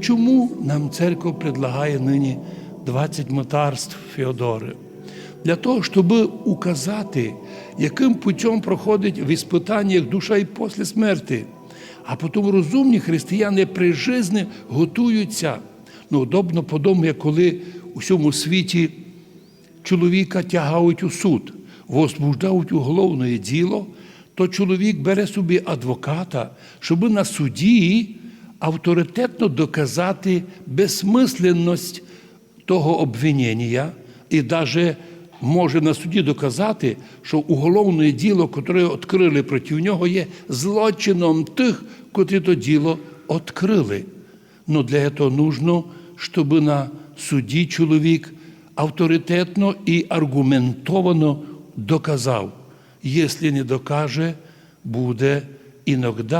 Чому нам церква предлагає нині 20 митарств Феодори? Для того, щоб указати, яким путем проходить в іспитаннях душа і після смерти. А потім розумні християни при житті готуються. Ну, удобно подобно, коли у всьому світі чоловіка тягають у суд, возбуждають уголовне діло, то чоловік бере собі адвоката, щоб на суді авторитетно доказати безсмисленність того обвинення і навіть може на суді доказати, що уголовне діло, яке відкрили проти нього, є злочином тих, котрі то діло відкрили. Но для цього нужно, щоб на суді чоловік авторитетно і аргументовано доказав. Якщо не докаже, буде іноді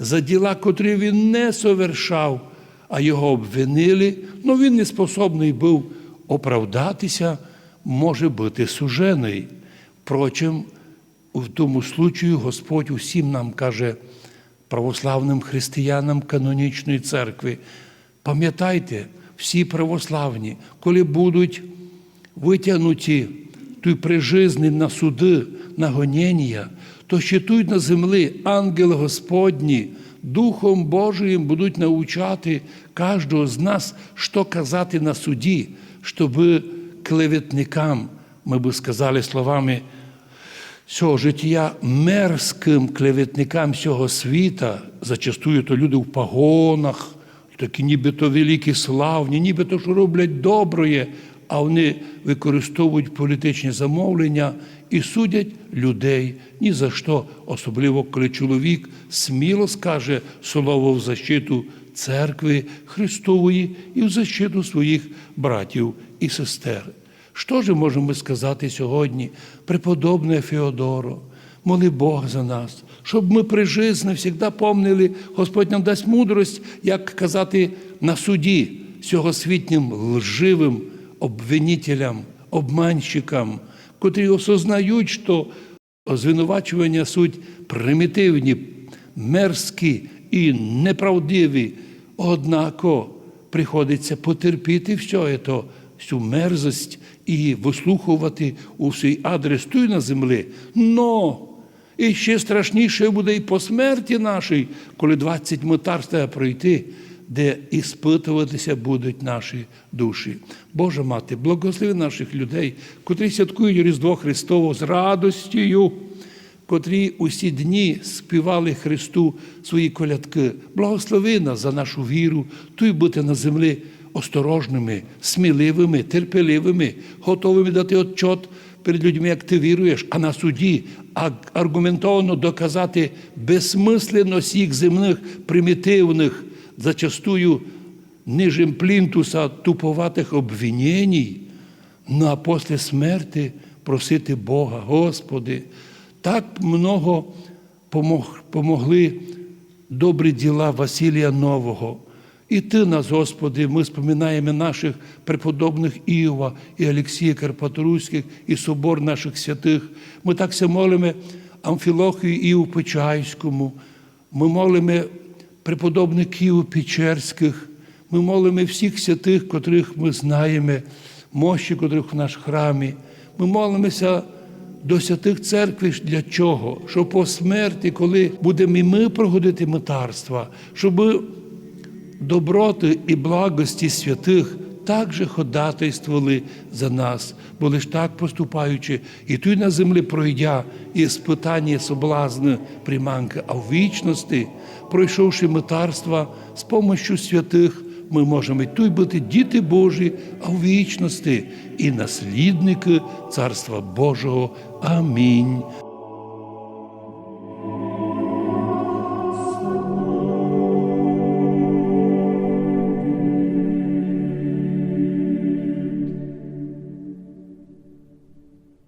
за діла, котрі він не совершав, а його обвинили, ну він не способний був оправдатися, може бути сужений. Впрочем, в тому случаю Господь усім нам каже, православним християнам канонічної церкви, пам'ятайте, всі православні, коли будуть витягнуті той при жизни на суди, на гонення, то щитують на землі ангели Господні, Духом Божиїм будуть научати кожного з нас, що казати на суді, щоб клеветникам, ми би сказали словами цього життя мерзким клеветникам цього світа, зачастую то люди в погонах, такі нібито великі славні, нібито що роблять доброє, а вони використовують політичні замовлення і судять людей ні за що, особливо коли чоловік сміло скаже слово в защиту церкви Христової і в защиту своїх братів і сестер. Що ж можемо сказати сьогодні, преподобне Феодоро? Моли Бог за нас, щоб ми при житті завжди помнили, Господь нам дасть мудрость, як казати на суді сьогосвітнім лживим обвинителям, обманщикам, котрі осознають, що звинувачування суть примітивні, мерзкі і неправдиві, однако приходиться потерпіти все це, всю мерзость і вислухувати у свій адрес той на землі. Но і ще страшніше буде і по смерті нашій, коли 20 митарств треба пройти, де іспитуватися будуть наші душі. Божа мати, благослови наших людей, котрі святкують Різдво Христово з радостю, котрі усі дні співали Христу свої колядки. Благослови нас за нашу віру, туй бути на землі осторожними, сміливими, терпеливими, готовими дати отчот перед людьми, як ти віруєш, а на суді аргументовано доказати безсмисленність їх земних примітивних, зачастую нижим плінтуса туповатих обвинень, ну а після смерти просити Бога, Господи, так много помог, помогли добрі діла Василія Нового. І ти нас, Господи, ми споминаємо наших преподобних Іова і Олексія Карпаторуських, і собор наших святих. Ми так молимо Амфілохію Іу Печайському, ми молимо преподобників Печерських, ми молимо всіх святих, котрих ми знаємо, мощі, котрих в наш храмі. Ми молимося до святих церкви для чого? Щоб по смерті, коли будемо і ми проходити митарства, щоб доброти і благості святих також ходатайствували за нас, бо лиш так поступаючи, і тут на землі пройдя і спитання соблазни приманки, а в вічності, пройшовши митарства з помощю святих, ми можемо і тут бути діти Божі, а в вічності і наслідники Царства Божого. Амінь.